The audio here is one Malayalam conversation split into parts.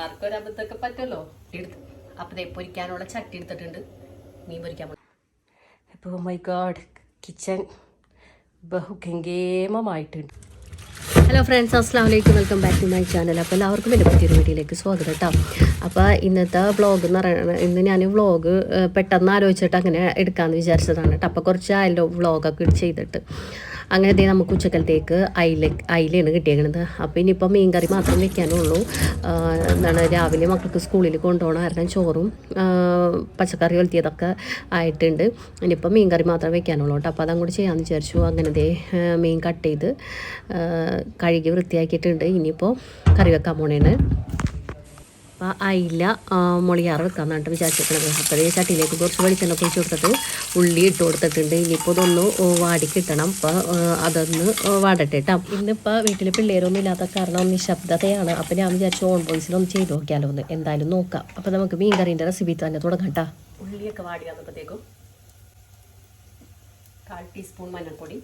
ആർക്കും ഒരു അബദ്ധമൊക്കെ പറ്റുമല്ലോ? എടുത്ത്. അപ്പം ദേ പൊരിക്കാനുള്ള ചട്ടി എടുത്തിട്ടുണ്ട്. മീൻ പൊരിക്കാൻ. അപ്പോൾ മൈ ഗാഡ് കിച്ചൺ ബഹുഗംഗേമമായിട്ടുണ്ട്. ഹലോ ഫ്രണ്ട്സ് അസ്സാം വലൈക്കും welcome back to my channel അപ്പോൾ എല്ലാവർക്കും എന്റെ പുതിയൊരു വീഡിയോയിലേക്ക് സ്വാഗതം കേട്ടോ. അപ്പോൾ ഇന്നത്തെ വ്ളോഗ് എന്ന് പറയുന്നത് ഇന്ന് ഞാൻ വ്ളോഗ് പെട്ടെന്ന് ആലോചിച്ചിട്ട് അങ്ങനെ എടുക്കാമെന്ന് വിചാരിച്ചതാണ് കേട്ടോ. അപ്പോൾ കുറച്ച് ആയല്ലോ വ്ളോഗൊക്കെ ചെയ്തിട്ട്. അങ്ങനെ ദേ നമുക്ക് ഉച്ചക്കലത്തേക്ക് അയില അയിലയാണ് കിട്ടിയേക്കണത്. അപ്പോൾ ഇനിയിപ്പോൾ മീൻ കറി മാത്രം വെക്കാനുള്ളൂ. എന്താണ് രാവിലെ മക്കൾക്ക് സ്കൂളിൽ കൊണ്ടുപോകണം. കാരണം ചോറും പച്ചക്കറി ഒലത്തിയതൊക്കെ ആയിട്ടുണ്ട്. ഇനിയിപ്പോൾ മീൻ കറി മാത്രം വെക്കാനുള്ളൂ കേട്ടോ. അപ്പോൾ അതങ്ങോട്ട് ചെയ്യാമെന്ന് വിചാരിച്ചു. അങ്ങനത്തെ മീൻ കട്ട് ചെയ്ത് കഴുകി വൃത്തിയാക്കിയിട്ടുണ്ട്. ഇനിയിപ്പോൾ കറി വെക്കാൻ പോണേണ്. അപ്പോൾ അയില മുളിയാറ് വെക്കാമെന്നാണ് വിചാരിച്ചിരിക്കുന്നത് അപ്പോൾ ഈ ചട്ടിയിലേക്ക് കുറച്ച് വെളിച്ചെണ്ണ പൊഴിച്ച് കൊടുത്തിട്ട് ഉള്ളി ഇട്ട് കൊടുത്തിട്ടുണ്ട്. ഇനിയിപ്പോൾ ഇതൊന്ന് വാടി കിട്ടണം. അപ്പോൾ അതൊന്ന് വാടട്ടെ കേട്ടോ ഇന്നിപ്പോൾ വീട്ടിൽ പിള്ളേരൊന്നും ഇല്ലാത്ത കാരണം നിശബ്ദതയാണ്. അപ്പോൾ ഞാൻ വിചാരിച്ചു ഓൺ വോയിസിലൊന്ന് ചെയ്ത് നോക്കിയാലോ ഒന്ന്. എന്തായാലും നോക്കാം. അപ്പോൾ നമുക്ക് മീൻ കറീന്റെ റെസിപ്പി തന്നെ തുടങ്ങാം കേട്ടോ ഉള്ളിയൊക്കെ വാടി വന്നപ്പോഴത്തേക്കും കാൽ ടീസ്പൂൺ മഞ്ഞൾപ്പൊടി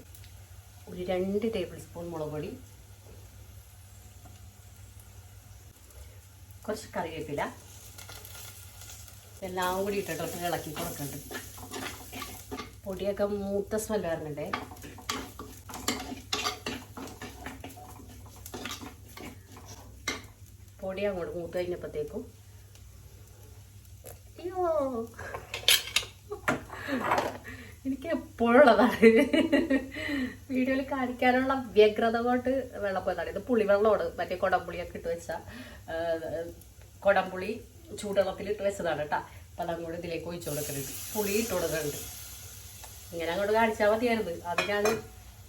ഒരു രണ്ട് ടേബിൾ സ്പൂൺ മുളക് പൊടി കുറച്ച് കറിവേപ്പില. എല്ലാം കൂടി ഇട്ടിട്ട് ഇളക്കി കൊടുക്കുന്നുണ്ട് പൊടിയൊക്കെ മൂത്ത സ്മെല്ല് വരുന്നുണ്ടേ. പൊടി അങ്ങോട്ട് മൂത്ത് കഴിഞ്ഞപ്പോഴത്തേക്കും അയ്യോ. എനിക്ക് എപ്പോഴുള്ളതാണ് വീഡിയോയിൽ കാണിക്കാനുള്ള വ്യഗ്രത കൊണ്ട് വെള്ളം പോയതാണ് ഇത് പുളിവെള്ളമാണ്. മറ്റേ കൊടംപുളിയൊക്കെ ഇട്ട് വെച്ച കൊടംപുളി ചൂടുവെള്ളത്തിൽ ഇട്ട് വെച്ചതാണ് കേട്ടോ. അപ്പം അതങ്ങോട്ട് ഇതിലേക്ക് ഒഴിച്ചു കൊടുക്കുന്നുണ്ട് പുളി ഇട്ട് കൊടുക്കുന്നുണ്ട് ഇങ്ങനെ അങ്ങോട്ട് കാണിച്ചാൽ മതിയായിരുന്നു. അത് ഞാൻ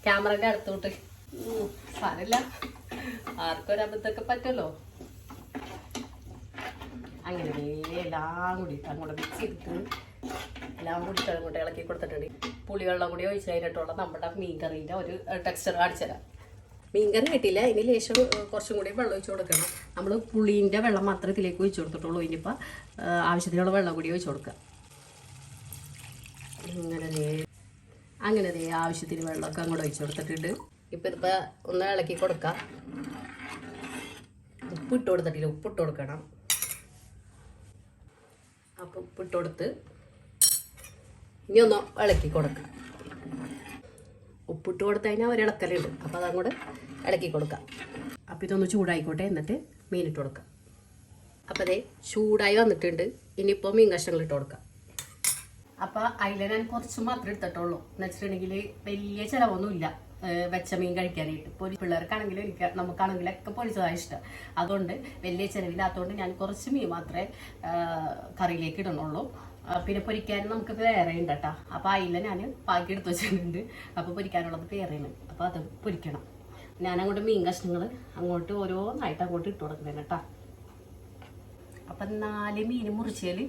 ക്യാമറന്റെ അടുത്തോട്ട് സാരമില്ല. ആർക്കും ഒരു അബദ്ധമൊക്കെ പറ്റുമല്ലോ. അങ്ങനെ എല്ലാം കൂടി അങ്ങോട്ട് മിക്സ് ചെയ്തിട്ട് എല്ലാം കൂടി അങ്ങോട്ട് ഇളക്കി കൊടുത്തിട്ടുണ്ട്. പുളിവെള്ളം കൂടി ഒഴിച്ച് കഴിഞ്ഞിട്ടുള്ള നമ്മുടെ മീൻ കറീന്റെ ഒരു ടെക്സ്ചർ കാണിച്ചു തരാം. മീൻ കറി കിട്ടിയില്ല ഇനി ലേശം കുറച്ചും കൂടി വെള്ളം ഒഴിച്ച് കൊടുക്കണം. നമ്മൾ പുളീന്റെ വെള്ളം മാത്രമേ ഇതിലേക്ക് ഒഴിച്ച് കൊടുത്തിട്ടുള്ളൂ. ഇനിയിപ്പോൾ ആവശ്യത്തിനുള്ള വെള്ളം കൂടി ഒഴിച്ച് കൊടുക്കുക അങ്ങനെ അങ്ങനെ ദേ ആവശ്യത്തിന് വെള്ളമൊക്കെ അങ്ങോട്ട് ഒഴിച്ച് കൊടുത്തിട്ടുണ്ട്. ഇപ്പം ഇതിപ്പോൾ ഒന്ന് ഇളക്കി കൊടുക്കാം. ഉപ്പിട്ട് കൊടുത്തിട്ടില്ല ഉപ്പിട്ട് കൊടുക്കണം. അപ്പം ഉപ്പിട്ട് കൊടുത്ത് ഇനി ഒന്ന് ഇളക്കി കൊടുക്കാം. ഉപ്പിട്ട് കൊടുത്തു കഴിഞ്ഞാൽ ഒരു ഇളക്കലുണ്ട്. അപ്പോൾ അതങ്ങോട്ട് ഇളക്കി കൊടുക്കാം. അപ്പോൾ ഇതൊന്ന് ചൂടായിക്കോട്ടെ എന്നിട്ട് മീനിട്ട് കൊടുക്കാം. അപ്പോൾ അതേ ചൂടായി വന്നിട്ടുണ്ട്. ഇനിയിപ്പോൾ മീൻ കഷ്ണങ്ങൾ ഇട്ട് കൊടുക്കാം. അപ്പോൾ അതിൽ ഞാൻ കുറച്ച് മാത്രം എടുത്തിട്ടുള്ളൂ. എന്ന് വെച്ചിട്ടുണ്ടെങ്കിൽ വലിയ ചിലവൊന്നുമില്ല. വെച്ച മീൻ കഴിക്കാനായിട്ട്. ഇപ്പോൾ പിള്ളേർക്കാണെങ്കിലും എനിക്ക് നമുക്കാണെങ്കിലൊക്കെ പൊരിച്ചതാണ് ഇഷ്ടം. അതുകൊണ്ട് വലിയ ചിലവില്ലാത്തതുകൊണ്ട് ഞാൻ കുറച്ച് മീൻ മാത്രമേ കറിയിലേക്ക് ഇടണുള്ളൂ ആ, പിന്നെ പൊരിക്കാൻ നമുക്ക് വേറെ ഉണ്ട് കേട്ടോ. അപ്പോൾ അതിൽ ഞാൻ പാക്കി എടുത്ത് വെച്ചിട്ടുണ്ട്. അപ്പോൾ പൊരിക്കാനുള്ളത് വേറെയാണ് അപ്പോൾ അത് പൊരിക്കണം. ഞാൻ അങ്ങോട്ട് മീൻ കഷ്ണങ്ങൾ അങ്ങോട്ട് ഓരോന്നായിട്ട് അങ്ങോട്ട് ഇട്ട് കൊടുക്കുന്നത് കേട്ടോ. അപ്പം നാല് മീൻ മുറിച്ചതിൽ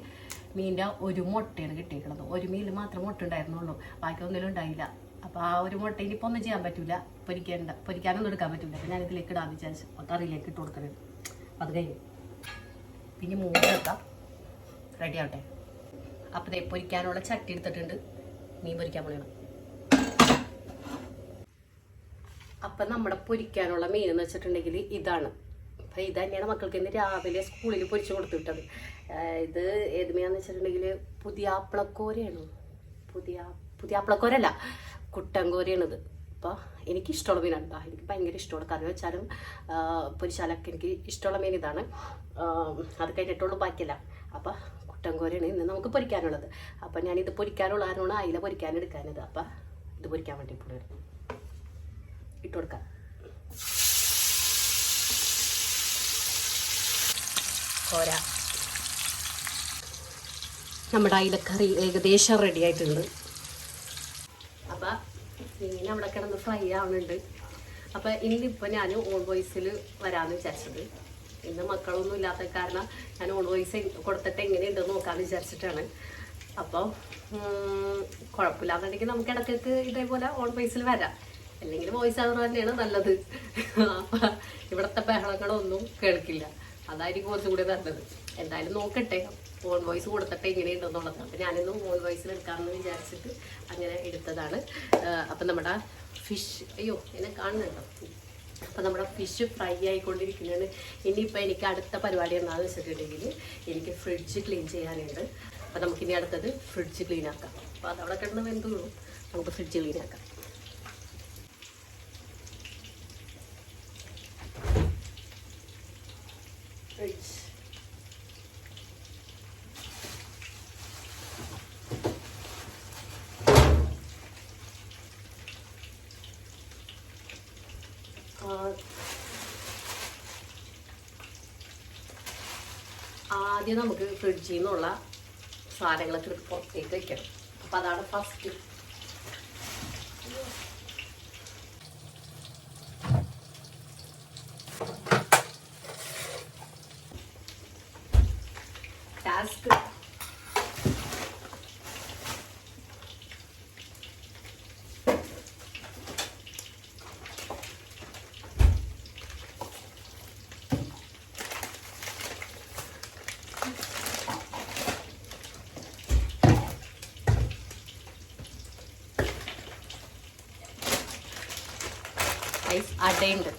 മീനിന്റെ ഒരു മുട്ടയാണ് കിട്ടിയിരിക്കുന്നത്. ഒരു മീനിൽ മാത്രം മുട്ട ഉണ്ടായിരുന്നുള്ളൂ. ബാക്കി ഒന്നിലും ഉണ്ടായില്ല. അപ്പോൾ ആ ഒരു മുട്ട ഇനിയിപ്പോൾ ഒന്നും ചെയ്യാൻ പറ്റില്ല പൊരിക്കേണ്ട പൊരിക്കാനൊന്നും എടുക്കാൻ പറ്റില്ല അപ്പം ഞാൻ ഇതിലേക്ക് ഇടാൻ വിചാരിച്ചു കറിയിലേക്ക് ഇട്ട് കൊടുക്കണത് അത് കഴിഞ്ഞു. പിന്നെ മൂന്ന് എടുക്കാം റെഡി ആവട്ടെ. അപ്പോൾ ദേ പൊരിക്കാനുള്ള ചട്ടി എടുത്തിട്ടുണ്ട്. മീൻ പൊരിക്കാൻ പോലെയാണ് അപ്പം നമ്മുടെ പൊരിക്കാനുള്ള മീൻ എന്ന് വെച്ചിട്ടുണ്ടെങ്കിൽ ഇതാണ്. അപ്പം ഇത് തന്നെയാണ് മക്കൾക്ക് ഇന്ന് രാവിലെ സ്കൂളിൽ പൊരിച്ചു കൊടുത്തു വിട്ടത്. ഇത് ഏത് മീനാന്ന് വെച്ചിട്ടുണ്ടെങ്കിൽ പുതിയാപ്പിളക്കോരയാണ്. പുതിയ പുതിയ പുതിയാപ്പിളക്കോരല്ല കുട്ടൻകോരയാണിത്. അപ്പോൾ എനിക്ക് ഇഷ്ടമുള്ള മീനാണ് എനിക്ക് ഭയങ്കര ഇഷ്ടമുള്ള കറി വെച്ചാലും പൊരിച്ചാലൊക്കെ എനിക്ക് ഇഷ്ടമുള്ള മീൻ ഇതാണ്. അത് കഴിഞ്ഞിട്ടുള്ളൂ ബാക്കിയല്ല. അപ്പോൾ കുട്ടൻകോരയാണ് ഇന്ന് നമുക്ക് പൊരിക്കാനുള്ളത്. അപ്പം ഞാനിത് പൊരിക്കാനുള്ള കാരണമാണ് അയില പൊരിക്കാൻ എടുക്കാനത് അപ്പം ഇത് പൊരിക്കാൻ വേണ്ടി ഇപ്പോൾ ഇട്ട് കൊടുക്കാം. കോര. നമ്മുടെ അയിലക്കറി ഏകദേശം റെഡി ആയിട്ടുണ്ട്. അപ്പം ഇങ്ങനെ അവിടെ കിടന്ന് ഫ്രൈ ആവുന്നുണ്ട് അപ്പം ഇന്നിപ്പോൾ ഞാൻ ഓൺ വോയിസിൽ വരാമെന്ന് വിചാരിച്ചത്. ഇന്ന് മക്കളൊന്നും ഇല്ലാത്ത കാരണം ഞാൻ ഓൺ വോയിസ് കൊടുത്തിട്ട് എങ്ങനെയുണ്ടെന്ന് നോക്കാമെന്ന് വിചാരിച്ചിട്ടാണ്. അപ്പോൾ കുഴപ്പമില്ലാന്നുണ്ടെങ്കിൽ നമുക്ക് ഇടയ്ക്കൊക്കെ ഇതേപോലെ ഓൺ വോയിസിൽ വരാം. അല്ലെങ്കിൽ വോയിസ് അവർ തന്നെയാണ് നല്ലത്. ഇവിടുത്തെ ബഹളങ്ങളൊന്നും കേൾക്കില്ല. അതായിരിക്കും കുറച്ചും കൂടി നല്ലത്. എന്തായാലും നോക്കട്ടെ ഓൺ വോയിസ് കൊടുത്തിട്ട് എങ്ങനെയുണ്ടെന്നുള്ളത് അപ്പം ഞാനിന്ന് ഫോൺ വോയിസിൽ എടുക്കാമെന്ന് വിചാരിച്ചിട്ട് അങ്ങനെ എടുത്തതാണ്. അപ്പം നമ്മുടെ ഫിഷ് അയ്യോ എന്നെ കാണുന്നുണ്ടോ? അപ്പോൾ നമ്മുടെ ഫിഷ് ഫ്രൈ ആയിക്കൊണ്ടിരിക്കുന്നതാണ് ഇനിയിപ്പോൾ എനിക്ക് അടുത്ത പരിപാടി എന്താണെന്ന് വെച്ചിട്ടുണ്ടെങ്കിൽ എനിക്ക് ഫ്രിഡ്ജ് ക്ലീൻ ചെയ്യാനുണ്ട്. അപ്പോൾ നമുക്കിനി അടുത്തത് ഫ്രിഡ്ജ് ക്ലീൻ ആക്കാം. അപ്പോൾ അതവിടെ കിടന്ന് വെന്തുള്ളൂ. നമുക്ക് ഫ്രിഡ്ജ് ക്ലീൻ ആക്കാം ഫ്രിഡ്ജ് ആദ്യം നമുക്ക് ഫ്രിഡ്ജിൽ നിന്നുള്ള സാധനങ്ങളൊക്കെ പുറത്തേക്ക് വെക്കണം. അപ്പം അതാണ് ഫസ്റ്റ് ഐസ് അടയുണ്ട്.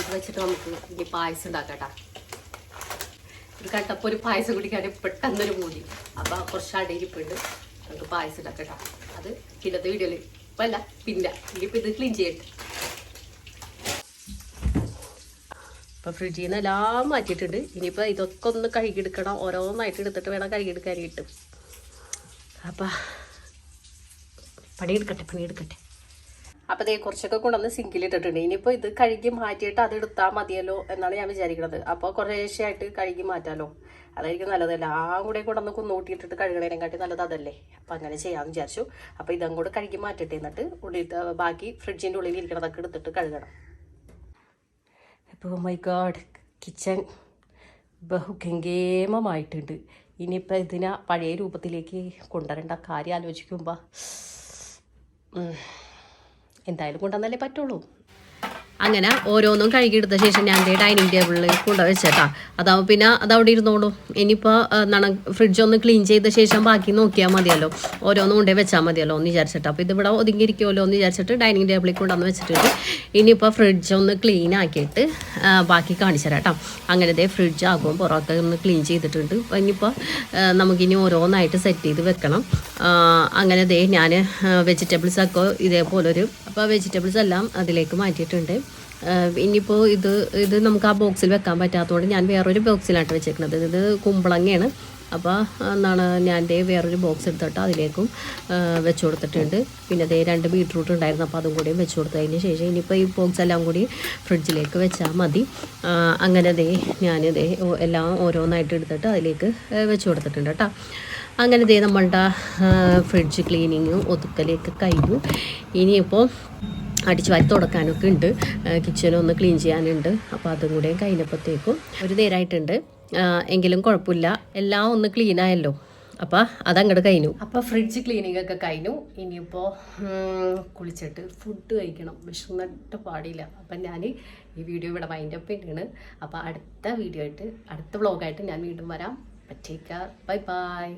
ഇത് വെച്ചിട്ട് നമുക്ക് ഇനി പായസം ഉണ്ടാക്കട്ടാ. ഇത് കണ്ടപ്പോൾ ഒരു പായസം കുടിക്കാൻ പെട്ടെന്നൊരു മൂടി അപ്പോൾ കുറച്ച് അടയിരിപ്പുണ്ട് നമുക്ക് പായസം ഉണ്ടാക്കട്ടാ. അത് പിന്നത്തെ വീഡിയോയിൽ ഇപ്പം അല്ല പിന്നെ. ഇനിയിപ്പോൾ ഇത് ക്ലീൻ ചെയ്യട്ടെ. ഇപ്പം ഫ്രിഡ്ജിൽ നിന്ന് എല്ലാം മാറ്റിയിട്ടുണ്ട്. ഇനിയിപ്പോൾ ഇതൊക്കെ ഒന്ന് കഴുകിയെടുക്കണം ഓരോന്നായിട്ട് എടുത്തിട്ട് വേണം കഴുകിയെടുക്കാനായിട്ട് അപ്പം. പണിയെടുക്കട്ടെ പണിയെടുക്കട്ടെ. അപ്പോൾ ദേ കുറച്ചൊക്കെ കൊണ്ടുവന്ന് സിങ്കിൽ ഇട്ടിട്ടുണ്ട്. ഇനിയിപ്പോൾ ഇത് കഴുകി മാറ്റിയിട്ട് അത് എടുത്താൽ മതിയല്ലോ എന്നാണ് ഞാൻ വിചാരിക്കുന്നത് അപ്പോൾ കുറേശ്ശെയായിട്ട് കഴുകി മാറ്റാമല്ലോ അതായിരിക്കും നല്ലത്. ആ കൂടെ കൊണ്ടുവന്ന് കുന്നൂട്ടിയിട്ടിട്ട് കഴുകണേനെക്കാട്ടി നല്ലത് അതല്ലേ. അപ്പോൾ അങ്ങനെ ചെയ്യാമെന്ന് വിചാരിച്ചു. അപ്പോൾ ഇതും കൂടെ കഴുകി മാറ്റിട്ട് എന്നിട്ട് ഉള്ളിൽ ബാക്കി ഫ്രിഡ്ജിന്റെ ഉള്ളിൽ ഇരിക്കണതൊക്കെ എടുത്തിട്ട് കഴുകണം. ഇപ്പോൾ മൈ ഗാഡ് കിച്ചൺ ബഹുഗംഗേമമായിട്ടുണ്ട്. ഇനിയിപ്പോൾ ഇതിനെ പഴയ രൂപത്തിലേക്ക് കൊണ്ടുവരേണ്ട കാര്യം ആലോചിക്കുമ്പോൾ എന്തായാലും കൊണ്ടുവന്നല്ലേ പറ്റുള്ളൂ. അങ്ങനെ ഓരോന്നും കഴുകിയെടുത്ത ശേഷം ഞാൻ ഡൈനിങ് ടേബിളിൽ കൊണ്ടുപോയി വെച്ചേട്ടാ. അതാവും പിന്നെ അതവിടെ ഇരുന്നോളൂ. ഇനിയിപ്പോൾ എന്താണ് ഫ്രിഡ്ജ് ഒന്ന് ക്ലീൻ ചെയ്ത ശേഷം ബാക്കി നോക്കിയാൽ മതിയല്ലോ. ഓരോന്നും കൊണ്ടേ വെച്ചാൽ മതിയല്ലോ എന്ന് വിചാരിച്ചിട്ട്. അപ്പോൾ ഇതിവിടെ ഒതുങ്ങിയിരിക്കുമല്ലോ എന്ന് വിചാരിച്ചിട്ട് ഡൈനിങ് ടേബിളിൽ കൊണ്ടുവന്ന് വെച്ചിട്ടുണ്ട്. ഇനിയിപ്പോൾ ഫ്രിഡ്ജ് ഒന്ന് ക്ലീൻ ആക്കിയിട്ട് ബാക്കി കാണിച്ചു അങ്ങനെ ദേ ഫ്രിഡ്ജ് ആകുമ്പോൾ പുറത്ത് ഒന്ന് ക്ലീൻ ചെയ്തിട്ടുണ്ട്. ഇനിയിപ്പോൾ നമുക്കിനി ഓരോന്നായിട്ട് സെറ്റ് ചെയ്ത് വെക്കണം. അങ്ങനെ ദേ ഞാൻ വെജിറ്റബിൾസൊക്കെ ഇതേപോലൊരു അപ്പോൾ വെജിറ്റബിൾസ് എല്ലാം അതിലേക്ക് മാറ്റിയിട്ടുണ്ട്. ഇനിയിപ്പോൾ ഇത് ഇത് നമുക്ക് ആ ബോക്സിൽ വെക്കാൻ പറ്റാത്തതുകൊണ്ട് ഞാൻ വേറൊരു ബോക്സിലായിട്ട് വെച്ചേക്കുന്നത് ഇത് കുമ്പളങ്ങയാണ്. അപ്പോൾ എന്താണ് ഞാൻ വേറൊരു ബോക്സ് എടുത്തിട്ട് അതിലേക്കും വെച്ചു കൊടുത്തിട്ടുണ്ട്. പിന്നെ അതേ രണ്ട് ബീട്രൂട്ട് ഉണ്ടായിരുന്നു. അപ്പോൾ അതും കൂടിയും വെച്ച് കൊടുത്തതിന് ശേഷം ഇനിയിപ്പോൾ ഈ ബോക്സ് എല്ലാം കൂടി ഫ്രിഡ്ജിലേക്ക് വെച്ചാൽ മതി. അങ്ങനെ ദേ ദേ എല്ലാം ഓരോന്നായിട്ട് എടുത്തിട്ട് അതിലേക്ക് വെച്ച് കൊടുത്തിട്ടുണ്ട് കേട്ടോ അങ്ങനെ ദേ നമ്മളുടെ ഫ്രിഡ്ജ് ക്ലീനിങ്ങും ഒതുക്കലേക്ക് കഴിഞ്ഞു. ഇനിയിപ്പോൾ അടിച്ചു വാരി തുടക്കാനൊക്കെ ഉണ്ട്. കിച്ചനൊന്ന് ക്ലീൻ ചെയ്യാനുണ്ട്. അപ്പോൾ അതും കൂടെ കഴിഞ്ഞപ്പോഴത്തേക്കും ഒരു നേരമായിട്ടുണ്ട് എങ്കിലും കുഴപ്പമില്ല. എല്ലാം ഒന്ന് ക്ലീൻ ആയല്ലോ. അപ്പോൾ അതങ്ങോട്ട് കഴിഞ്ഞു. അപ്പോൾ ഫ്രിഡ്ജ് ക്ലീനിങ് ഒക്കെ കഴിഞ്ഞു. ഇനിയിപ്പോൾ കുളിച്ചിട്ട് ഫുഡ് കഴിക്കണം. വിഷന്നിട്ട് പാടില്ല. അപ്പം ഞാൻ ഈ വീഡിയോ ഇവിടെ മൈൻഡ് അപ്പ് ചെയ്യാണ്. അപ്പോൾ അടുത്ത വീഡിയോ ആയിട്ട് അടുത്ത വ്ളോഗായിട്ട് ഞാൻ വീണ്ടും വരാം. പറ്റേക്ക ബൈ ബൈ